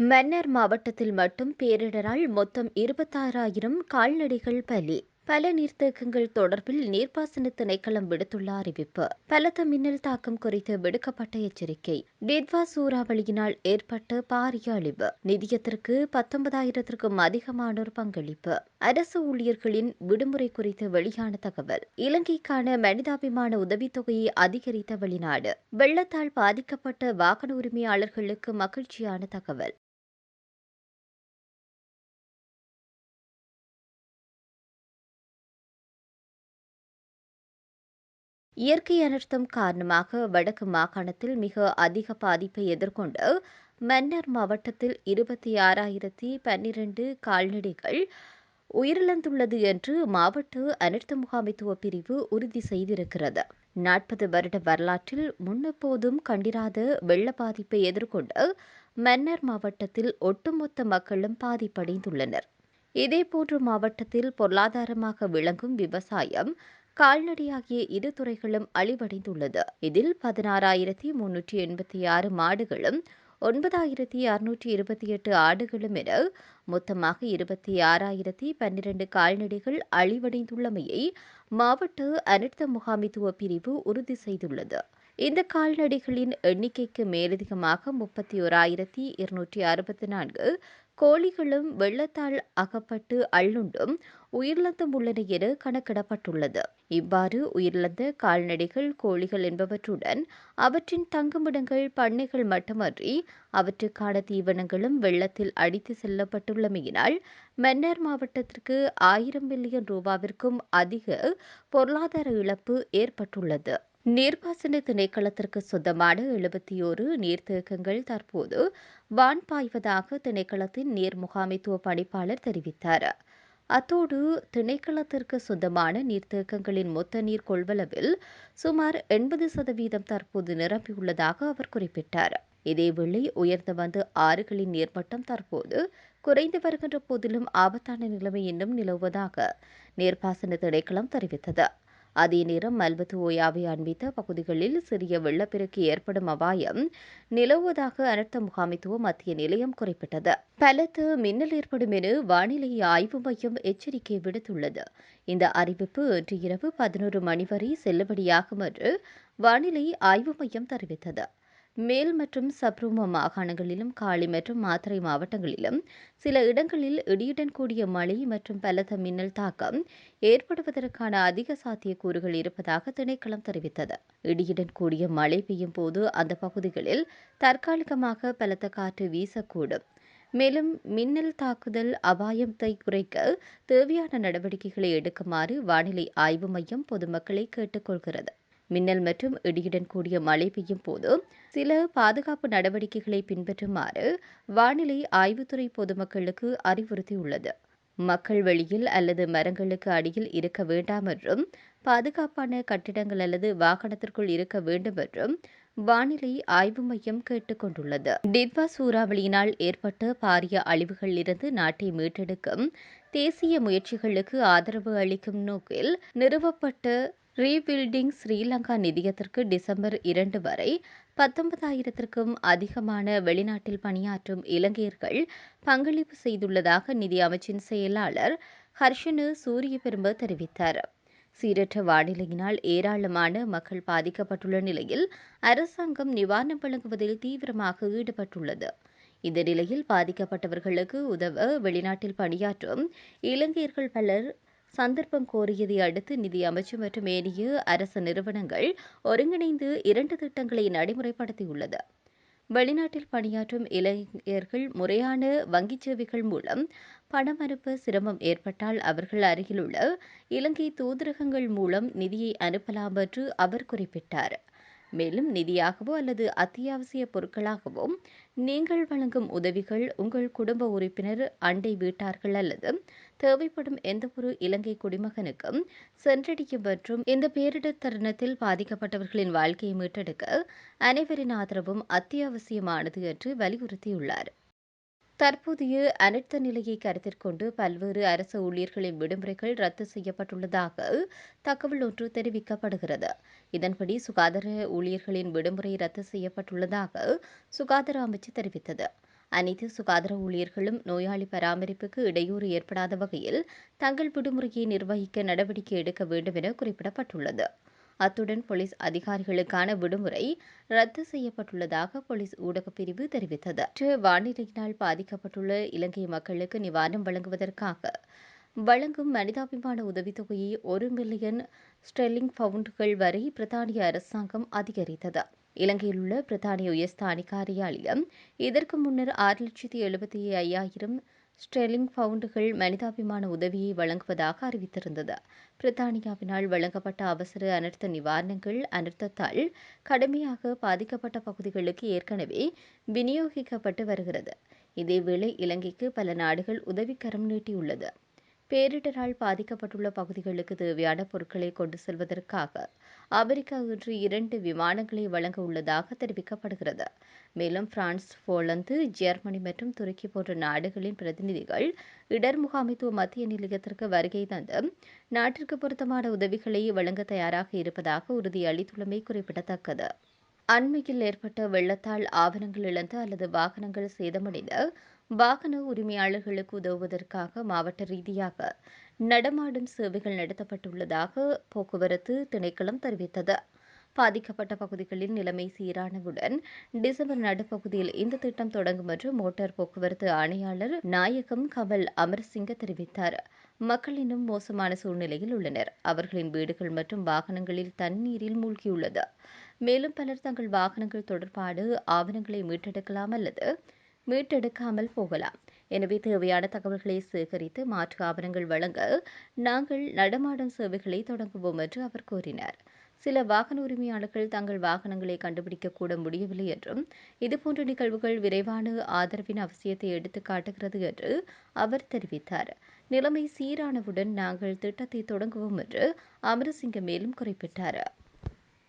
மன்னர் மாவட்டத்தில் மட்டும் பேரிடரால் மொத்தம் இருபத்தாறாயிரம் கால்நடைகள் பலி. பல நீர்த்தேக்கங்கள் தொடர்பில் நீர்ப்பாசன திணைக்களம் விடுத்துள்ள அறிவிப்பு. பலத்த மின்னல் தாக்கம் குறித்து விடுக்கப்பட்ட எச்சரிக்கை. டிட்வா சூறாவளியினால் ஏற்பட்ட பாரிய அழிவு. நிதியத்திற்கு பத்தொன்பதாயிரத்திற்கும் அதிகமானோர் பங்களிப்பு. அரசு ஊழியர்களின் விடுமுறை குறித்து வெளியான தகவல். இலங்கைக்கான மனிதாபிமான உதவித்தொகையை அதிகரித்த வெளிநாடு. வெள்ளத்தால் பாதிக்கப்பட்ட வாகன உரிமையாளர்களுக்கு மகிழ்ச்சியான தகவல். இயற்கை அனர்த்தம் காரணமாக வடக்கு மாகாணத்தில் மிக அதிக பாதிப்பை எதிர்கொண்டு மன்னர் மாவட்டத்தில் இருபத்தி ஆறாயிரத்தி பன்னிரண்டு கால்நடைகள் உயிரிழந்துள்ளது என்று மாவட்ட அனர்த்த முகாமைத்துவ பிரிவு உறுதி செய்திருக்கிறது. நாற்பது வருட வரலாற்றில் முன்னெப்போதும் கண்டிராத வெள்ள பாதிப்பை எதிர்கொண்டு மன்னர் மாவட்டத்தில் ஒட்டுமொத்த மக்களும் பாதிப்படைந்துள்ளனர். இதேபோன்று மாவட்டத்தில் பொருளாதாரமாக விளங்கும் விவசாயம் கால்நடையாகிய இரு துறைகளும் அழிவடைந்துள்ளது. இதில் பதினாறாயிரத்தி முன்னூற்றி எண்பத்தி ஆறு மாடுகளும் ஒன்பதாயிரத்தி அறுநூற்றி இருபத்தி எட்டு ஆடுகளும் என மொத்தமாக இருபத்தி ஆறாயிரத்தி பன்னிரண்டு கால்நடைகள் அழிவடைந்துள்ளமையை மாவட்ட அனர்த்த முகாமித்துவ பிரிவு உறுதி செய்துள்ளது. இந்த கால்நடைகளின் எண்ணிக்கைக்கு மேலதிகமாக முப்பத்தி ஓராயிரத்தி இருநூற்றி அறுபத்தி நான்கு கோழிகளும் வெள்ளத்தால் அகப்பட்டு அள்ளுண்டும் உயிரிழந்தும் உள்ளன என கணக்கிடப்பட்டுள்ளது. இவ்வாறு உயிரிழந்த கால்நடைகள் கோழிகள் என்பவற்றுடன் அவற்றின் தங்குமிடங்கள் பண்ணைகள் மட்டுமன்றி அவற்றுக்கான தீவனங்களும் வெள்ளத்தில் அடித்து செல்லப்பட்டுள்ளமையினால் மன்னார் மாவட்டத்திற்கு ஆயிரம் மில்லியன் ரூபாவிற்கும் அதிக பொருளாதார இழப்பு ஏற்பட்டுள்ளது. நீர்ப்பாசன திணைக்களத்திற்கு சொந்தமான எழுபத்தி ஓரு நீர்த்தேக்கங்கள் தற்போது வான் பாய்வதாக திணைக்களத்தின் நீர் முகாமைத்துவ பணிப்பாளர் தெரிவித்தார். அத்தோடு திணைக்களத்திற்கு சொந்தமான நீர்த்தேக்கங்களின் மொத்த நீர் கொள்வளவில் சுமார் எண்பது சதவீதம் தற்போது நிரம்பியுள்ளதாக அவர் குறிப்பிட்டார். இதேவேளை உயர்ந்து வந்த ஆறுகளின் நீர்மட்டம் தற்போது குறைந்து வருகின்ற போதிலும் ஆபத்தான நிலைமை இன்னும் நிலவுவதாக நீர்ப்பாசன திணைக்களம் தெரிவித்தது. அதே நேரம் மல்பத்து ஓயாவை அண்மித்த பகுதிகளில் சிறிய வெள்ளப்பெருக்கு ஏற்படும் அபாயம் நிலவுவதாக அனர்த்த முகாமைத்துவ மத்திய நிலையம் குறிப்பிட்டது. பலத்த மின்னல் ஏற்படும் என வானிலை ஆய்வு மையம் எச்சரிக்கை விடுத்துள்ளது. இந்த அறிவிப்பு இன்று இரவு பதினோரு மணி வரை செல்லுபடியாகும் என்று வானிலை ஆய்வு மையம் தெரிவித்தது. மேல் மற்றும் சப்ரூம மாகாணங்களிலும் காளி மற்றும் மாத்தறை மாவட்டங்களிலும் சில இடங்களில் இடியுடன் கூடிய மழை மற்றும் பலத்த மின்னல் தாக்கம் ஏற்படுவதற்கான அதிக சாத்தியக்கூறுகள் இருப்பதாக திணைக்களம் தெரிவித்தது. இடியுடன் கூடிய மழை பெய்யும் போது அந்த பகுதிகளில் தற்காலிகமாக பலத்த காற்று வீசக்கூடும். மேலும் மின்னல் தாக்குதல் அபாயத்தை குறைக்க தேவையான நடவடிக்கைகளை எடுக்குமாறு வானிலை ஆய்வு மையம் பொதுமக்களை கேட்டுக்கொள்கிறது. மின்னல் மற்றும் இடியுடன் கூடிய மழை பெய்யும் போது சில பாதுகாப்பு நடவடிக்கைகளை பின்பற்றுமாறு வானிலை ஆய்வுத்துறை பொதுமக்களுக்கு அறிவுறுத்தியுள்ளது. மக்கள் வெளியில் அல்லது மரங்களுக்கு அடியில் இருக்க வேண்டாம் என்றும் பாதுகாப்பான கட்டிடங்கள் அல்லது வாகனத்திற்குள் இருக்க வேண்டும் என்றும் வானிலை ஆய்வு மையம் கேட்டுக் கொண்டுள்ளது. டிட்வா சூறாவளியினால் ஏற்பட்ட பாரிய அழிவுகளிலிருந்து நாட்டை மீட்டெடுக்கும் தேசிய முயற்சிகளுக்கு ஆதரவு அளிக்கும் நோக்கில் நிறுவப்பட்ட ரீபில்டிங் ஸ்ரீலங்கா நிதியத்திற்கு டிசம்பர் இரண்டு வரை பத்தொன்பதாயிரத்திற்கும் அதிகமான வெளிநாட்டில் பணியாற்றும் இலங்கையர்கள் பங்களிப்பு செய்துள்ளதாக நிதி அமைச்சின் செயலாளர் ஹர்ஷனு சூரியபெரும்ப தெரிவித்தார். சீரற்ற வானிலையினால் ஏராளமான மக்கள் பாதிக்கப்பட்டுள்ள நிலையில் அரசாங்கம் நிவாரணம் வழங்குவதில் தீவிரமாக ஈடுபட்டுள்ளது. இந்த நிலையில் பாதிக்கப்பட்டவர்களுக்கு உதவ வெளிநாட்டில் பணியாற்றும் இலங்கையர்கள் பலர் சந்தர்ப்பம் கோரியதை அடுத்து நிதி அமைச்சு மற்றும் ஏனைய அரசு நிறுவனங்கள் ஒருங்கிணைந்து இரண்டு திட்டங்களை நடைமுறைப்படுத்தியுள்ளது. வெளிநாட்டில் பணியாற்றும் இளைஞர்கள் முறையான வங்கிச் சேவைகள் மூலம் பணம் அனுப்ப சிரமம் ஏற்பட்டால் அவர்கள் அருகிலுள்ள இலங்கை தூதரகங்கள் மூலம் நிதியை அனுப்பலாம் என்று அவர் குறிப்பிட்டார். மேலும் நிதியாகவோ அல்லது அத்தியாவசிய பொருட்களாகவோ நீங்கள் வழங்கும் உதவிகள் உங்கள் குடும்ப உறுப்பினர் அண்டை வீட்டார்கள் அல்லது தேவைப்படும் எந்தவொரு இலங்கை குடிமகனுக்கும் சென்றடையும் மற்றும் இந்த பேரிடர் தருணத்தில் பாதிக்கப்பட்டவர்களின் வாழ்க்கையை மீட்டெடுக்க அனைவரின் ஆதரவும் அத்தியாவசியமானது என்று வலியுறுத்தியுள்ளார். தற்போதைய அனர்த்த நிலையை கருத்தில் கொண்டு பல்வேறு அரசு ஊழியர்களின் விடுமுறைகள் ரத்து செய்யப்பட்டுள்ளதாக தகவல் ஒன்று தெரிவிக்கப்படுகிறது. இதன்படி சுகாதார ஊழியர்களின் விடுமுறை ரத்து செய்யப்பட்டுள்ளதாக சுகாதார அமைச்சு தெரிவித்தது. அனைத்து சுகாதார ஊழியர்களும் நோயாளி பராமரிப்புக்கு இடையூறு ஏற்படாத வகையில் தங்கள் விடுமுறையை நிர்வகிக்க நடவடிக்கை எடுக்க வேண்டும் என குறிப்பிடப்பட்டுள்ளது. அத்துடன் போலீஸ் அதிகாரிகளுக்கான விடுமுறை ரத்து செய்யப்பட்டுள்ளதாக போலீஸ் ஊடகப் பிரிவு தெரிவித்தது. வானிலையினால் பாதிக்கப்பட்டுள்ள இலங்கை மக்களுக்கு நிவாரணம் வழங்குவதற்காக வழங்கும் மனிதாபிமான உதவித்தொகையை ஒரு மில்லியன் ஸ்டெர்லிங் பவுண்டுகள் வரை பிரித்தானிய அரசாங்கம் அதிகரித்தது. இலங்கையில் உள்ள பிரித்தானிய உயர்ஸ்தானி காரியாலயம் இதற்கு முன்னர் ஆறு லட்சத்தி எழுபத்தி ஐயாயிரம் ஸ்டெர்லிங் பவுண்டுகள் மனிதாபிமான உதவியை வழங்குவதாக அறிவித்திருந்தது. பிரித்தானியாவினால் வழங்கப்பட்ட அவசர அனர்த்த நிவாரணங்கள் அனர்த்தத்தால் கடுமையாக பாதிக்கப்பட்ட பகுதிகளுக்கு ஏற்கனவே விநியோகிக்கப்பட்டு வருகிறது. இதேவேளை இலங்கைக்கு பல நாடுகள் உதவிக்கரம் நீட்டியுள்ளது. பேரிடரால் பாதிக்கப்பட்டுள்ள பகுதிகளுக்கு தேவையான பொருட்களை கொண்டு செல்வதற்காக அமெரிக்கா இன்று இரண்டு விமானங்களை வழங்க உள்ளதாக தெரிவிக்கப்படுகிறது. மேலும் பிரான்ஸ் போலந்து ஜெர்மனி மற்றும் துருக்கி போன்ற நாடுகளின் பிரதிநிதிகள் இடர் முகாமைத்துவ மத்திய நிலையத்திற்கு வருகை தந்து நாட்டிற்கு பொருத்தமான உதவிகளை வழங்க தயாராக இருப்பதாக உறுதியளித்துள்ளமை குறிப்பிடத்தக்கது. அண்மையில் ஏற்பட்ட வெள்ளத்தால் ஆவணங்கள் இழந்த அல்லது வாகனங்கள் சேதமடைந்த வாகன உரிமையாளர்களுக்கு உதவுவதற்காக மாவட்ட ரீதியாக நடமாடும் சேவைகள் நடத்தப்பட்டுள்ளதாக போக்குவரத்து திணைக்களம் தெரிவித்தது. பாதிக்கப்பட்ட பகுதிகளில் நிலைமை சீரானவுடன் டிசம்பர் நடுப்பகுதியில் இந்த திட்டம் தொடங்கும் என்று மோட்டார் போக்குவரத்து ஆணையாளர் நாயகம் கமல் அமர்சிங்க தெரிவித்தார். மக்கள் இன்னும் மோசமான சூழ்நிலையில் உள்ளனர். அவர்களின் வீடுகள் மற்றும் வாகனங்களில் தண்ணீரில் மூழ்கியுள்ளது. மேலும் பலர் தங்கள் வாகனங்கள் தொடர்பான ஆவணங்களை மீட்டெடுக்கலாம் அல்லது மீட்டெடுக்காமல் போகலாம். எனவே தேவையான தகவல்களை சேகரித்து மாற்று ஆவணங்கள் வழங்க நாங்கள் நடமாடும் சேவைகளை தொடங்குவோம் என்று அவர் கூறினார். சில வாகன உரிமையாளர்கள் தங்கள் வாகனங்களை கண்டுபிடிக்க கூட முடியவில்லை என்றும் இதுபோன்ற நிகழ்வுகள் விரைவான ஆதரவின் அவசியத்தை எடுத்து காட்டுகிறது என்று அவர் தெரிவித்தார். நிலைமை சீரானவுடன் நாங்கள் திட்டத்தை தொடங்குவோம் என்று அமரசிங்க மேலும் குறிப்பிட்டார்.